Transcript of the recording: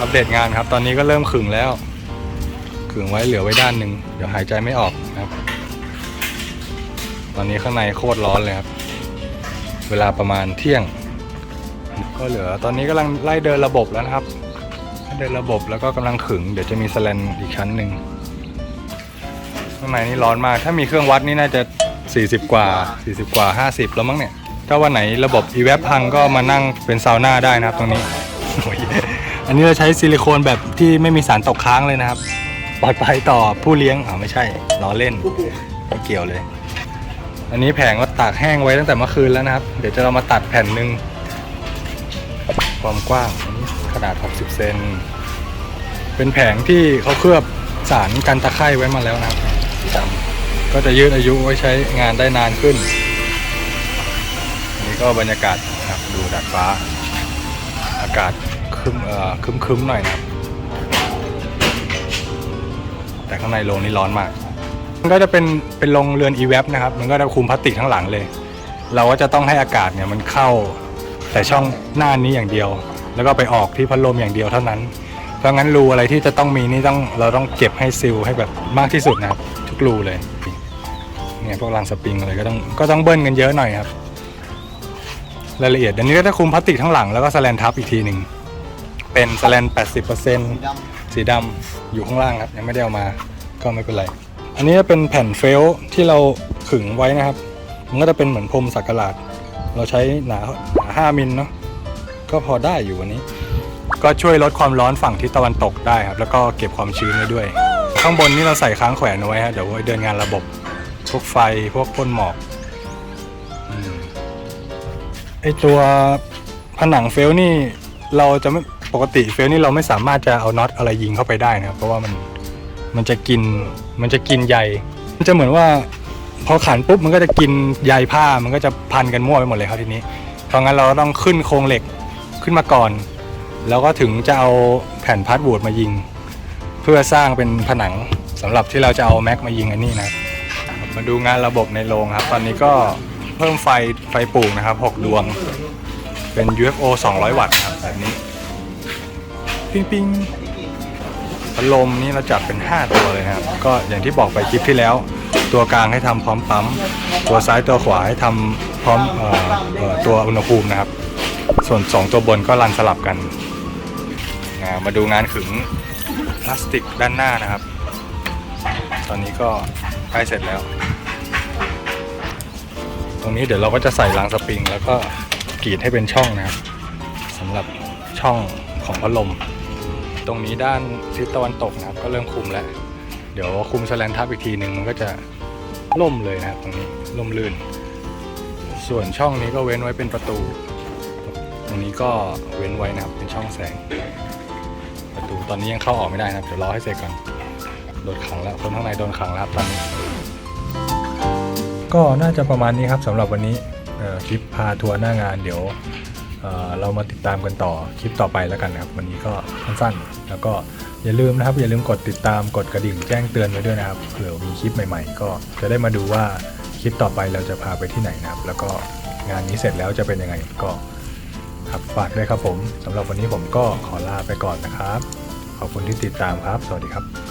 อัปเดตงานครับ ตอนนี้ก็เริ่มขึงแล้ว ขึงไว้เหลือไว้ด้านหนึ่งเดี๋ยวหายใจไม่ออกนะครับ ตอนนี้ข้างในโคตรร้อนเลยครับ เวลาประมาณเที่ยง ก็เหลือตอนนี้กำลังไล่เดินระบบแล้วนะครับ เดินระบบแล้วก็กำลังขึง เดี๋ยวจะมีสแลนอีกชั้นหนึ่งข้างในนี่ร้อนมาก ถ้ามีเครื่องวัดนี่น่าจะ 40 กว่า 40 กว่า 50 แล้วมั้งเนี่ย ถ้าวันไหนระบบ e v a p พังก็มานั่งเป็นซาวน่าได้นะครับตรงนี้โอ้ย อันนี้เราใช้ซิลิโคนแบบที่ไม่มีสารตกค้างเลยนะครับ ปลอดภัยต่อผู้เลี้ยงอ๋อไม่ใช่ล้อเล่นไม่เกี่ยวเลย อันนี้แผงก็ตากแห้งไว้ตั้งแต่เมื่อคืนแล้วนะครับ เดี๋ยวจะเรามาตัดแผ่นหนึ่งความกว้างอันนี้ขนาด 60 เซนเป็นแผงที่เขาเคลือบสารกันตะไคร่ไว้มาแล้วนะครับสีดำก็จะยืดอายุไว้ใช้งานได้นานขึ้นนนี้ก็บรรยากาศนะครับดูดาดฟ้า อากาศ คึมเอ่อคึมคึมๆหน่อยนะครับแต่ข้างในโรงนี่ร้อนมาก มันก็จะเป็นเป็นโรงเรือน e w a p นะครับ มันก็จะคุมพลาสติกทั้งหลังเลย เราก็จะต้องให้อากาศเนี่ยมันเข้าแต่ช่องหน้านี้อย่างเดียว แล้วก็ไปออกที่พัดลมอย่างเดียวเท่านั้น เพราะงั้นรูอะไรที่จะต้องมีนี่ต้องเราต้องเก็บให้ซิลให้แบบมากที่สุดนะครับทุกรูเลยเนี่ยพวกรางสปริงอะไรก็ต้องก็ต้องเบิ้ลกันเยอะหน่อยครับรายละเอียดอันนี้ก็จะคุมพลาสติกทั้งหลังแล้วก็สแลนทับอีกทีหนึ่ง เป็นสแลน80%สีดำอยู่ข้างล่างครับ ยังไม่ได้เอามาก็ไม่เป็นไร อันนี้จะเป็นแผ่นเฟลที่เราขึงไว้นะครับ มันก็จะเป็นเหมือนพรมสักหลาด เราใช้หนาหนา5มิลเนาะก็พอได้อยู่วันนี้ ก็ช่วยลดความร้อนฝั่งทิศตะวันตกได้ครับ แล้วก็เก็บความชื้นไว้ด้วย ข้างบนนี่เราใส่ค้างแขวนเอาไว้ฮะเดี๋ยวไว้เดินงานระบบพวกไฟพวกพ่นหมอกอมไอตัวผนังเฟลนี่เราจะไม่ ปกติเฟลนี่เราไม่สามารถจะเอาน็อตอะไรยิงเข้าไปได้นะครับเพราะว่ามันมันจะกินมันจะกินใยมันจะเหมือนว่า พอขันปุ๊บมันก็จะกินใยผ้ามันก็จะพันกันมั่วไปหมดเลยครับทีนี้เพราะงั้นเราต้องขึ้นโครงเหล็กขึ้นมาก่อน แล้วก็ถึงจะเอาแผ่นพาร์ทบูดมายิง เพื่อสร้างเป็นผนังสำหรับที่เราจะเอาแม็กมายิงอันนี้นะมาดูงานระบบในโรงครับ ตอนนี้ก็เพิ่มไฟไฟปลูกนะครับ 6 ดวง เป็น UFO 200 วัตต์ครับแบบนี้ ปิ้งปิ้งพัดลมนี่เราจัดเป็น 5 ตัวเลยครับ ก็อย่างที่บอกไปคลิปที่แล้ว ตัวกลางให้ทำพร้อมปั๊ม ตัวซ้ายตัวขวาให้ทำพร้อมออตัวอุณหภูมินะครับ ส่วน 2 ตัวบนก็รันสลับกัน มาดูงานขึงพลาสติกด้านหน้านะครับ ตอนนี้ก็ใกล้เสร็จแล้ว ตรงนี้เดี๋ยวเราก็จะใส่รางสปริง แล้วก็กรีดให้เป็นช่องนะครับสำหรับช่องของพัดลม ตรงนี้ด้านทิศตะวันตกนะครับ ก็เริ่มคุมแล้ว เดี๋ยวคุมสแลนทับอีกทีหนึ่งมันก็จะล่มเลยนะครับตรงนี้ล่มลื่น ส่วนช่องนี้ก็เว้นไว้เป็นประตู ตรงนี้ก็เว้นไว้นะครับเป็นช่องแสง ประตูตอนนี้ยังเข้าออกไม่ได้นะครับเดี๋ยวรอให้เสร็จก่อนโดนขังแล้วคนข้างในโดนขังแล้วครับตอนนี้ก็น่าจะประมาณนี้ครับสำหรับวันนี้คลิปพาทัวร์หน้างานเดี๋ยว เรามาติดตามกันต่อคลิปต่อไปแล้วกันนะครับวันนี้ก็สั้นๆ แล้วก็อย่าลืมนะครับ อย่าลืมกดติดตามกดกระดิ่งแจ้งเตือนไว้ด้วยนะครับเผื่อมีคลิปใหม่ๆ ก็จะได้มาดูว่าคลิปต่อไปเราจะพาไปที่ไหนนะครับ แล้วก็งานนี้เสร็จแล้วจะเป็นยังไงก็ครับฝากด้วยครับผมสำหรับวันนี้ผมก็ขอลาไปก่อนนะครับ ขอบคุณที่ติดตามครับ สวัสดีครับ